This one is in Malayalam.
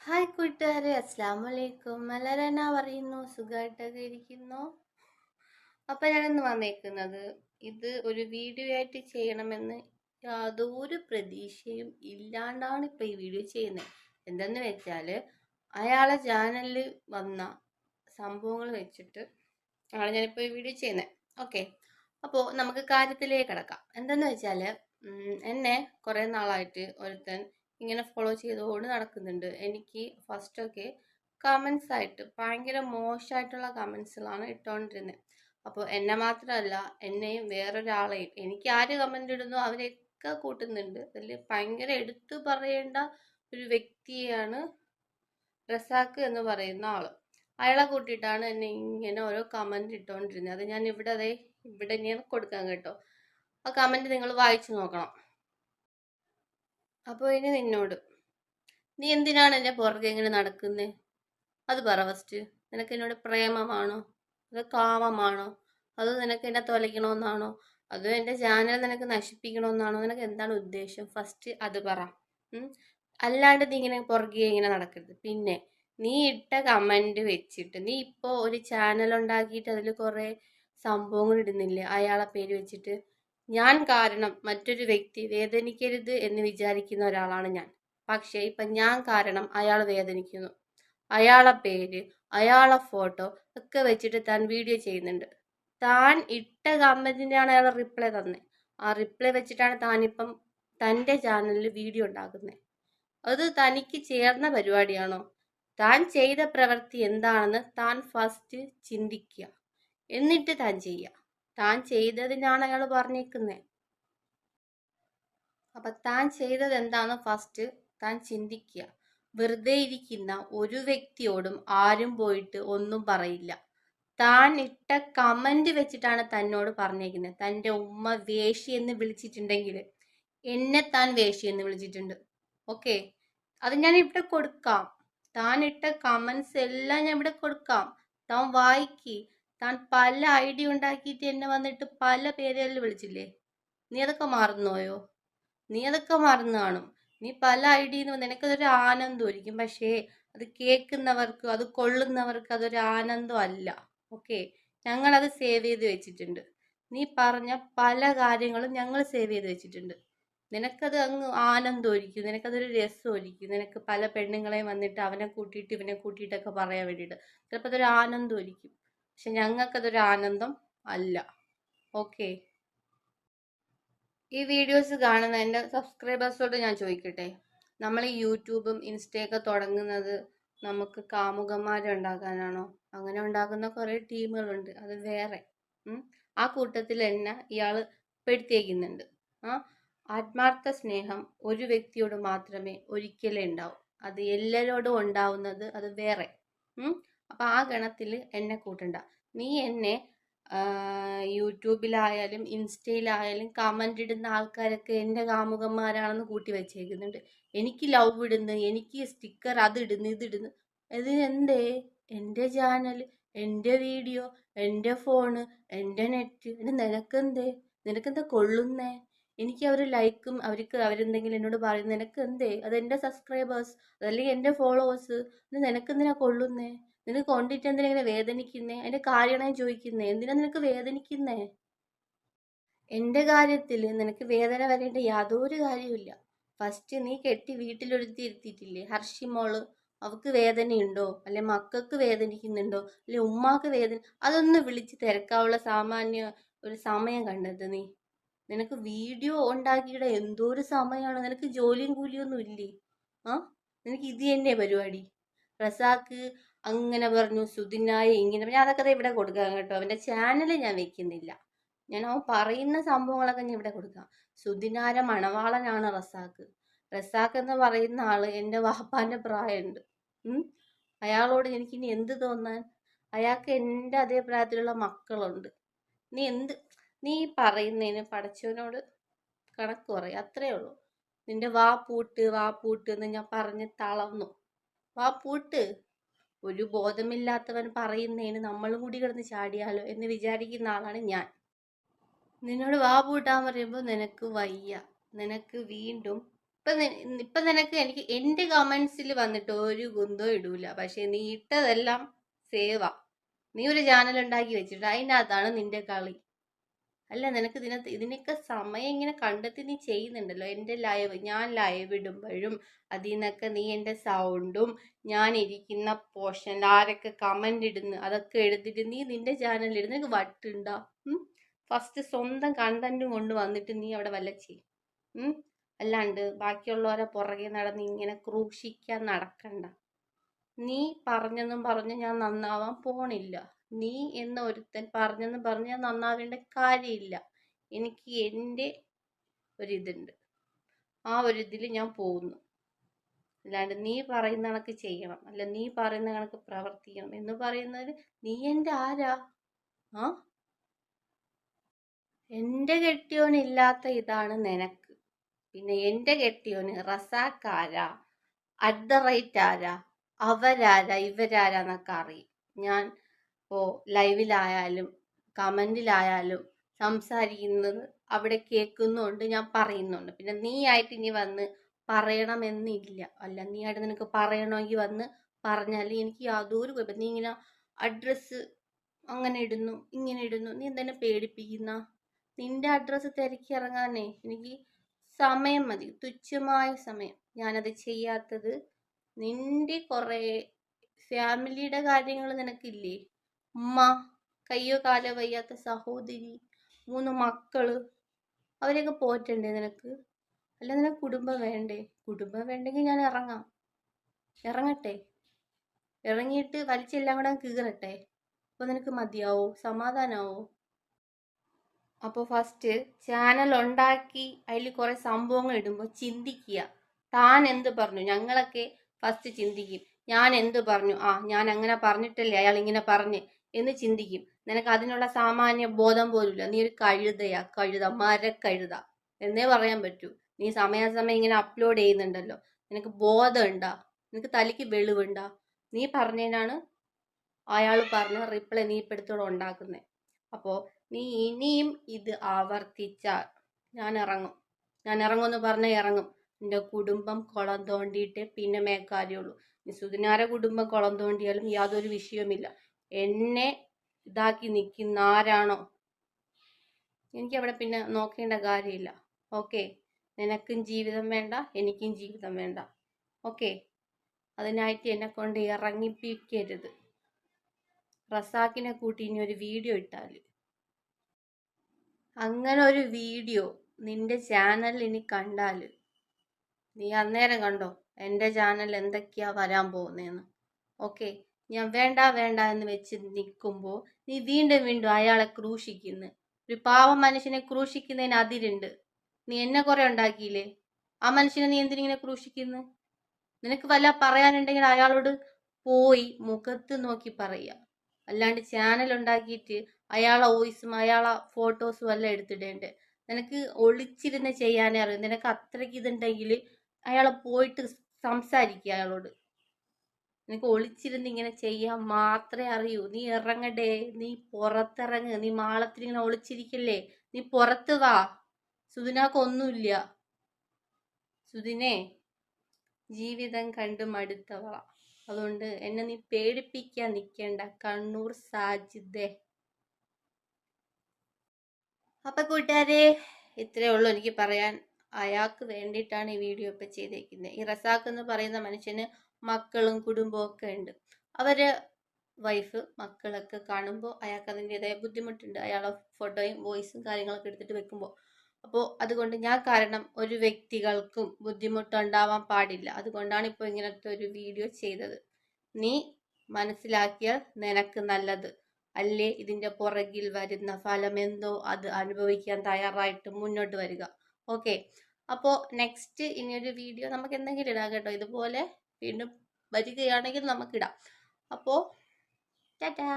ഹായ് കൂട്ടുകാരെ അസ്സാം വലൈക്കും എല്ലാവരും പറയുന്നു? സുഖമായിട്ടൊക്കെ ഇരിക്കുന്നു. അപ്പം ഞാനിന്ന് വന്നേക്കുന്നത് ഇത് ഒരു വീഡിയോ ആയിട്ട് ചെയ്യണമെന്ന് യാതൊരു പ്രതീക്ഷയും ഇല്ലാണ്ടാണ് ഇപ്പം ഈ വീഡിയോ ചെയ്യുന്നത് എന്തെന്ന് വെച്ചാൽ അയാളെ ചാനലിൽ വന്ന സംഭവങ്ങൾ വെച്ചിട്ട് ആണ് ഞാനിപ്പോൾ ഈ വീഡിയോ ചെയ്യുന്നത് ഓക്കെ അപ്പോൾ നമുക്ക് കാര്യത്തിലേക്ക് കിടക്കാം. എന്തെന്ന് വെച്ചാൽ എന്നെ കുറേ നാളായിട്ട് ഒരുത്തൻ ഇങ്ങനെ ഫോളോ ചെയ്തുകൊണ്ട് നടക്കുന്നുണ്ട്. എനിക്ക് ഫസ്റ്റൊക്കെ കമൻസ് ആയിട്ട് ഭയങ്കര മോശമായിട്ടുള്ള കമൻസുകളാണ് ഇട്ടുകൊണ്ടിരുന്നത് അപ്പോൾ എന്നെ മാത്രമല്ല എന്നെയും വേറൊരാളെയും എനിക്ക് ആര് കമന്റ് ഇടുന്നു അവരെയൊക്കെ കൂട്ടുന്നുണ്ട്. അതിൽ ഭയങ്കര എടുത്തു പറയേണ്ട ഒരു വ്യക്തിയാണ് റസാക്ക് എന്ന് പറയുന്ന ആൾ അയാളെ കൂട്ടിയിട്ടാണ് എന്നെ ഇങ്ങനെ ഓരോ കമന്റ് ഇട്ടുകൊണ്ടിരുന്നത് അത് ഞാൻ ഇവിടെ അതെ ഇവിടെ ഞാൻ കൊടുക്കാൻ കേട്ടോ. ആ കമന്റ് നിങ്ങൾ വായിച്ചു നോക്കണം. അപ്പോൾ ഇനി നിന്നോട്. നീ എന്തിനാണ് എന്റെ പുറകെ ഇങ്ങനെ നടക്കുന്നത് അത് പറ ഫസ്റ്റ് നിനക്ക് എന്നോട് പ്രേമമാണോ? അത് കാമമാണോ? അത് നിനക്ക് എന്നെ തൊലയ്ക്കണമെന്നാണോ? അതോ എന്റെ ചാനൽ നിനക്ക് നശിപ്പിക്കണമെന്നാണോ? നിനക്ക് എന്താണ് ഉദ്ദേശം? ഫസ്റ്റ് അത് പറ. അല്ലാണ്ട് നീ ഇങ്ങനെ പുറകെ ഇങ്ങനെ നടക്കരുത്. പിന്നെ നീ ഇട്ട കമന്റ് വെച്ചിട്ട് നീ ഇപ്പോൾ ഒരു ചാനൽ ഉണ്ടാക്കിയിട്ട് അതിൽ കുറേ സംഭവങ്ങൾ ഇടുന്നില്ലേ? അയാളെ പേര് വെച്ചിട്ട് ഞാൻ കാരണം മറ്റൊരു വ്യക്തി വേദനിക്കരുത് എന്ന് വിചാരിക്കുന്ന ഒരാളാണ് ഞാൻ. പക്ഷേ ഇപ്പം ഞാൻ കാരണം അയാൾ വേദനിക്കുന്നു. അയാളെ പേര് അയാളെ ഫോട്ടോ ഒക്കെ വെച്ചിട്ട് താൻ വീഡിയോ ചെയ്യുന്നുണ്ട്. താൻ ഇട്ട കമന്റിനാണ് അയാൾ റിപ്ലൈ തന്നെ. ആ റിപ്ലൈ വെച്ചിട്ടാണ് താനിപ്പം തന്റെ ചാനലിൽ വീഡിയോ ഉണ്ടാക്കുന്നത് അത് തനിക്ക് ചേർന്ന പരിപാടിയാണോ? താൻ ചെയ്ത പ്രവൃത്തി എന്താണെന്ന് താൻ ഫസ്റ്റ് ചിന്തിക്കുക. എന്നിട്ട് താൻ ചെയ്യുക. താൻ ചെയ്തതിനാണ് അയാൾ പറഞ്ഞേക്കുന്നത് അപ്പൊ താൻ ചെയ്തത് എന്താണ് ഫസ്റ്റ് താൻ ചിന്തിക്കുക. വെറുതെ ഇരിക്കുന്ന ഒരു വ്യക്തിയോടും ആരും പോയിട്ട് ഒന്നും പറയില്ല. താൻ ഇട്ട കമന്റ് വെച്ചിട്ടാണ് തന്നോട് പറഞ്ഞേക്കുന്നത് തന്റെ ഉമ്മ വേഷി എന്ന് വിളിച്ചിട്ടുണ്ടെങ്കിൽ എന്നെ താൻ വേഷി എന്ന് വിളിച്ചിട്ടുണ്ട്. ഓക്കെ അത് ഞാൻ ഇവിടെ കൊടുക്കാം. താൻ ഇട്ട കമന്റ്സ് എല്ലാം ഞാൻ ഇവിടെ കൊടുക്കാം. താൻ വായിക്ക്. താൻ പല ഐ ഡി ഉണ്ടാക്കിയിട്ട് എന്നെ വന്നിട്ട് പല പേരുകളിൽ വിളിച്ചില്ലേ? നീ അതൊക്കെ മറന്നുപോയോ നീ അതൊക്കെ മറന്നു കാണും. നീ പല ഐ ഐഡിയ നിനക്കതൊരു ആനന്ദമായിരിക്കും. പക്ഷേ അത് കേൾക്കുന്നവർക്ക് അത് കൊള്ളുന്നവർക്ക് അതൊരു ആനന്ദം അല്ല ഓക്കെ? ഞങ്ങളത് സേവ് ചെയ്ത് വെച്ചിട്ടുണ്ട്. നീ പറഞ്ഞ പല കാര്യങ്ങളും ഞങ്ങൾ സേവ് ചെയ്ത് വെച്ചിട്ടുണ്ട്. നിനക്കത് അങ്ങ് ആനന്ദമായിരിക്കും. നിനക്കതൊരു രസമായിരിക്കും. നിനക്ക് പല പെണ്ണുങ്ങളെയും വന്നിട്ട് അവനെ കൂട്ടിയിട്ട് ഇവനെ കൂട്ടിയിട്ടൊക്കെ പറയാൻ വേണ്ടിയിട്ട്. ചിലപ്പോൾ അതൊരു ആനന്ദമായിരിക്കും. പക്ഷെ ഞങ്ങൾക്കതൊരു ആനന്ദം അല്ല. ഓക്കെ. ഈ വീഡിയോസ് കാണുന്ന എന്റെ സബ്സ്ക്രൈബേഴ്സോട് ഞാൻ ചോദിക്കട്ടെ? നമ്മൾ ഈ യൂട്യൂബും ഇൻസ്റ്റയൊക്കെ തുടങ്ങുന്നത് നമുക്ക് കാമുകന്മാരെ ഉണ്ടാക്കാനാണോ? അങ്ങനെ ഉണ്ടാക്കുന്ന കുറേ ടീമുകളുണ്ട്. അത് വേറെ. ആ കൂട്ടത്തിൽ എന്നെ ഇയാൾ പെടുത്തിയേക്കുന്നുണ്ട്. ആ ആത്മാർത്ഥ സ്നേഹം ഒരു വ്യക്തിയോട് മാത്രമേ ഒരിക്കലേ ഉണ്ടാവൂ. അത് എല്ലാവരോടും ഉണ്ടാവുന്നത് അത് വേറെ. അപ്പം ആ ഗണത്തിൽ എന്നെ കൂട്ടണ്ട. നീ എന്നെ യൂട്യൂബിലായാലും ഇൻസ്റ്റയിലായാലും കമന്റ് ഇടുന്ന ആൾക്കാരൊക്കെ എന്റെ കാമുകന്മാരാണെന്ന് കൂട്ടി വെച്ചേക്കുന്നുണ്ട്. എനിക്ക് ലവ് ഇടുന്നു എനിക്ക് സ്റ്റിക്കർ അത് ഇടുന്നു ഇത് ഇടുന്നു. ഇതിനെന്തേ? എന്റെ ചാനൽ എന്റെ വീഡിയോ എന്റെ ഫോണ് എന്റെ നെറ്റ്. എന്റെ നിനക്കെന്തേ? നിനക്കെന്താ കൊള്ളുന്നേ? എനിക്ക് അവർ ലൈക്കും അവർക്ക് അവരെന്തെങ്കിലും എന്നോട് പറയുന്നത് നിനക്ക് എന്തേ അത് സബ്സ്ക്രൈബേഴ്സ് അതല്ലെങ്കിൽ എന്റെ ഫോളോവേഴ്സ്. നിനക്കെന്തിനാ കൊള്ളുന്നേ? നിനക്ക് കൊണ്ടിട്ട് എന്തിനാ ഇങ്ങനെ വേദനിക്കുന്നേ? അതിന്റെ കാര്യമാണ് ചോദിക്കുന്നേ? എന്തിനാ നിനക്ക് വേദനിക്കുന്നേ? എന്റെ കാര്യത്തിൽ നിനക്ക് വേദന വരേണ്ട യാതൊരു കാര്യമില്ല ഫസ്റ്റ് നീ കെട്ടി വീട്ടിലൊരുത്തി ഇരുത്തിയിട്ടില്ലേ? ഹർഷി മോൾ അവക്ക് വേദനയുണ്ടോ? അല്ലെ മക്കൾക്ക് വേദനിക്കുന്നുണ്ടോ? അല്ലെ ഉമ്മാക്ക് വേദന അതൊന്ന് വിളിച്ച് തിരക്കാവുള്ള സാമാന്യ ഒരു സമയം കണ്ടത് നീ. നിനക്ക് വീഡിയോ ഉണ്ടാക്കിയുടെ എന്തോ ഒരു സമയമാണ് നിനക്ക് ജോലിയും കൂലിയൊന്നും ഇല്ലേ? ആ? നിനക്ക് ഇത് തന്നെ പരിപാടി. റസാക്ക് അങ്ങനെ പറഞ്ഞു സുദിനായി ഇങ്ങനെ ഞാൻ അതൊക്കെ ഇവിടെ കൊടുക്കാം കേട്ടോ. അവന്റെ ചാനൽ ഞാൻ വെക്കുന്നില്ല. ഞാൻ അവൻ പറയുന്ന സംഭവങ്ങളൊക്കെ ഞാൻ ഇവിടെ കൊടുക്കാം. സുദിനാര മണവാളനാണ് റസാക്ക്. റസാക്ക് എന്ന് പറയുന്ന ആൾ എന്റെ വാപ്പാന്റെ പ്രായമുണ്ട്. അയാളോട് എനിക്കിനി എന്ത് തോന്നാൻ? അയാൾക്ക് എന്റെ അതേ പ്രായത്തിലുള്ള മക്കളുണ്ട്. നീ എന്ത്? നീ പറയുന്നതിന് പടച്ചവനോട് കണക്ക് പറയും. അത്രേ ഉള്ളൂ. നിന്റെ വാ പൂട്ട് വാ പൂട്ട് എന്ന് ഞാൻ പറഞ്ഞ് തളർന്നു. വാ പൂട്ട്. ഒരു ബോധമില്ലാത്തവൻ പറയുന്നതിന് നമ്മളും കൂടി കിടന്ന് ചാടിയാലോ എന്ന് വിചാരിക്കുന്ന ആളാണ് ഞാൻ. നിന്നോട് വാ പൂട്ടാൻ പറയുമ്പോൾ നിനക്ക് വയ്യ. നിനക്ക് വീണ്ടും ഇപ്പൊ ഇപ്പം നിനക്ക് എനിക്ക് എന്റെ കമന്റ്സിൽ വന്നിട്ട് ഒരു കുന്തവും ഇടൂല. പക്ഷെ നീ ഇട്ടതെല്ലാം സേവാ. നീ ഒരു ചാനൽ ഉണ്ടാക്കി വെച്ചിട്ട് അതിനകത്താണ് നിന്റെ കളി. അല്ല നിനക്ക് ഇതിനകത്ത് ഇതിനൊക്കെ സമയം ഇങ്ങനെ കണ്ടെത്തി നീ ചെയ്യുന്നുണ്ടല്ലോ. എന്റെ ലൈവ് ഞാൻ ലൈവ് ഇടുമ്പോഴും അതിൽ നിന്നൊക്കെ നീ എന്റെ സൗണ്ടും ഞാൻ ഇരിക്കുന്ന പോർഷനിൽ ആരൊക്കെ കമന്റ് ഇടുന്നു അതൊക്കെ എടുത്തിട്ട് നീ നിന്റെ ചാനലിൽ ഇടുന്ന. നിനക്ക് വട്ടുണ്ടോ? ഫസ്റ്റ് സ്വന്തം കണ്ടന്റും കൊണ്ട് വന്നിട്ട് നീ അവിടെ വല്ല ചെയ്യും. അല്ലാണ്ട് ബാക്കിയുള്ളവരെ പുറകെ നടന്ന് ഇങ്ങനെ ക്രൂശിക്കാൻ നടക്കണ്ട. നീ പറഞ്ഞെന്നും പറഞ്ഞ് ഞാൻ നന്നാവാൻ പോണില്ല. നീ എന്ന ഒരുത്തൻ പറഞ്ഞെന്ന് പറഞ്ഞ് നന്നാവേണ്ട കാര്യമില്ല. എനിക്ക് എന്റെ ഒരിതുണ്ട്. ആ ഒരു ഇതിൽ ഞാൻ പോകുന്നു. അല്ലാണ്ട് നീ പറയുന്ന കണക്ക് ചെയ്യണം. അല്ല നീ പറയുന്ന കണക്ക് പ്രവർത്തിക്കണം എന്ന് പറയുന്നത് നീ എന്റെ ആരാ? ആ? എന്റെ കെട്ടിയോനില്ലാത്ത ഇതാണ് നിനക്ക്. പിന്നെ എന്റെ കെട്ടിയോന് റസാക്കാരാ? അറ്റ് ദ റേറ്റ് ആരാ അവരാരാ? ഇവരാരാന്നൊക്കെ അറിയും. ഞാൻ ഇപ്പോൾ ലൈവിലായാലും കമന്റിലായാലും സംസാരിക്കുന്നത് അവിടെ കേൾക്കുന്നുണ്ട് ഞാൻ പറയുന്നുണ്ട്. പിന്നെ നീ ആയിട്ട് ഇനി വന്ന് പറയണമെന്നില്ല. അല്ല നീ ആയിട്ട് നിനക്ക് പറയണമെങ്കിൽ വന്ന് പറഞ്ഞാൽ എനിക്ക് യാതൊരു കുഴപ്പം. നീ ഇങ്ങനെ അഡ്രസ്സ് അങ്ങനെ ഇടുന്നു ഇങ്ങനെ ഇടുന്നു. നീ എന്തെന്നെ പേടിപ്പിക്കുന്ന? നിന്റെ അഡ്രസ്സ് തിരക്കി ഇറങ്ങാനേ എനിക്ക് സമയം മതി. തുച്ഛമായ സമയം. ഞാനത് ചെയ്യാത്തത് നിന്റെ കുറേ ഫാമിലിയുടെ കാര്യങ്ങൾ നിനക്കില്ലേ? ഉമ്മ കയ്യോ കാലോ വയ്യാത്ത സഹോദരി മൂന്ന് മക്കൾ. അവരെയൊക്കെ പോറ്റണ്ടേ നിനക്ക്? അല്ല നിനക്ക് കുടുംബം വേണ്ടേ? കുടുംബം വേണ്ടെങ്കിൽ ഞാൻ ഇറങ്ങാം. ഇറങ്ങട്ടെ? ഇറങ്ങിയിട്ട് വലിച്ചെല്ലാം കൂടെ കീറട്ടെ? അപ്പോൾ നിനക്ക് മതിയാവോ? സമാധാനാവോ? അപ്പോൾ ഫസ്റ്റ് ചാനൽ ഉണ്ടാക്കി അതിൽ കുറേ സംഭവങ്ങൾ ഇടുമ്പോൾ ചിന്തിക്കുക. താൻ എന്ത് പറഞ്ഞു? ഞങ്ങളൊക്കെ ഫസ്റ്റ് ചിന്തിക്കും. ഞാൻ എന്ത് പറഞ്ഞു? ആ ഞാൻ അങ്ങനെ പറഞ്ഞിട്ടല്ലേ അയാൾ ഇങ്ങനെ പറഞ്ഞ്. എന്ന് ചിന്തിക്കും. നിനക്ക് അതിനുള്ള സാമാന്യ ബോധം പോലുമില്ല. നീ ഒരു കഴുതയാ. കഴുത മരക്കഴുത എന്നേ പറയാൻ പറ്റൂ. നീ സമയാസമയം ഇങ്ങനെ അപ്ലോഡ് ചെയ്യുന്നുണ്ടല്ലോ. നിനക്ക് ബോധം ഉണ്ടാ? നിനക്ക് തലയ്ക്ക് വെളിവുണ്ടാ? നീ പറഞ്ഞതിനാണ് അയാൾ പറഞ്ഞ റിപ്ലൈ നീ ഇപ്പോഴത്തോടെ ഉണ്ടാക്കുന്നത് അപ്പോൾ നീ ഇനിയും ഇത് ആവർത്തിച്ചാൽ ഞാൻ ഇറങ്ങും. ഞാൻ ഇറങ്ങുമെന്ന് പറഞ്ഞാൽ ഇറങ്ങും. നിന്റെ കുടുംബം കുളം തോണ്ടിയിട്ട് പിന്നെ നീ സുതിനാര കുടുംബം കുളം തോണ്ടിയാലും യാതൊരു വിഷയവുമില്ല. എന്നെ ഇതാക്കി നിൽക്കുന്ന ആരാണോ എനിക്കവിടെ പിന്നെ നോക്കേണ്ട കാര്യമില്ല. ഓക്കെ. നിനക്കും ജീവിതം വേണ്ട എനിക്കും ജീവിതം വേണ്ട. ഓക്കെ. അതിനായിട്ട് എന്നെ കൊണ്ട് ഇറങ്ങിപ്പിക്കരുത്. റസാക്കിനെ കൂട്ടി ഇനി ഒരു വീഡിയോ ഇട്ടാൽ അങ്ങനെ ഒരു വീഡിയോ നിന്റെ ചാനൽ ഇനി കണ്ടാൽ നീ അന്നേരം കണ്ടോ? എന്റെ ചാനൽ എന്തൊക്കെയാ വരാൻ പോകുന്നതെന്ന് ഓക്കെ. ഞാൻ വേണ്ട വേണ്ട എന്ന് വെച്ച് നിൽക്കുമ്പോൾ നീ വീണ്ടും വീണ്ടും അയാളെ ക്രൂശിക്കുന്നു. ഒരു പാവം മനുഷ്യനെ ക്രൂശിക്കുന്നതിന് അതിരുണ്ട്. നീ എന്നെ കുറെ ഉണ്ടാക്കിയില്ലേ? ആ മനുഷ്യനെ നീ എന്തിനിങ്ങനെ ക്രൂശിക്കുന്നു? നിനക്ക് വല്ല പറയാനുണ്ടെങ്കിൽ അയാളോട് പോയി മുഖത്ത് നോക്കി പറയുക. അല്ലാണ്ട് ചാനൽ ഉണ്ടാക്കിയിട്ട് അയാളെ വോയിസും അയാളെ ഫോട്ടോസും എല്ലാം എടുത്തിടേണ്ടേ നിനക്ക് ഒളിച്ചിരുന്ന് ചെയ്യാനേ അറിയാം. നിനക്ക് അത്രയ്ക്ക് ഇതുണ്ടെങ്കിൽ അയാളെ പോയിട്ട് സംസാരിക്കുക അയാളോട്. നിനക്ക് ഒളിച്ചിരുന്ന് ഇങ്ങനെ ചെയ്യാൻ മാത്രമേ അറിയൂ. നീ ഇറങ്ങടേ. നീ പുറത്തിറങ്ങ്. നീ മാളത്തിൽ ഇങ്ങനെ ഒളിച്ചിരിക്കല്ലേ. നീ പുറത്ത് വാ. സുദിനാക്കൊന്നുമില്ല സുദിനെ ജീവിതം കണ്ട് മടുത്തവള. അതുകൊണ്ട് എന്നെ നീ പേടിപ്പിക്കാൻ നിൽക്കേണ്ട കണ്ണൂർ സാജിദേ. അപ്പൊ കൂട്ടുകാരെ ഇത്രയേ ഉള്ളൂ എനിക്ക് പറയാൻ. അയാൾക്ക് വേണ്ടിയിട്ടാണ് ഈ വീഡിയോ ഒക്കെ ചെയ്തേക്കുന്നത് ഈ റസാഖ് എന്ന് പറയുന്ന മനുഷ്യന് മക്കളും കുടുംബവും ഒക്കെ ഉണ്ട്. അവർ വൈഫ് മക്കളൊക്കെ കാണുമ്പോൾ അയാൾക്ക് അതിന്റെതായ ബുദ്ധിമുട്ടുണ്ട്. അയാളെ ഫോട്ടോയും വോയിസും കാര്യങ്ങളൊക്കെ എടുത്തിട്ട് വെക്കുമ്പോൾ അപ്പോൾ അതുകൊണ്ട് ഞാൻ കാരണം ഒരു വ്യക്തികൾക്കും ബുദ്ധിമുട്ടുണ്ടാവാൻ പാടില്ല. അതുകൊണ്ടാണ് ഇപ്പോൾ ഇങ്ങനത്തെ ഒരു വീഡിയോ ചെയ്തത്. നീ മനസ്സിലാക്കിയാൽ നിനക്ക് നല്ലത്. അല്ലേ ഇതിന്റെ പുറകിൽ വരുന്ന ഫലമെന്തോ അത് അനുഭവിക്കാൻ തയ്യാറായിട്ട് മുന്നോട്ട് വരിക. ഓക്കെ അപ്പോൾ നെക്സ്റ്റ് ഇനിയൊരു വീഡിയോ നമുക്ക് എന്തെങ്കിലും ഇടാം കേട്ടോ. ഇതുപോലെ വീണ്ടും വരികയാണെങ്കിൽ നമുക്കിടാം. അപ്പോൾ ടാറ്റാ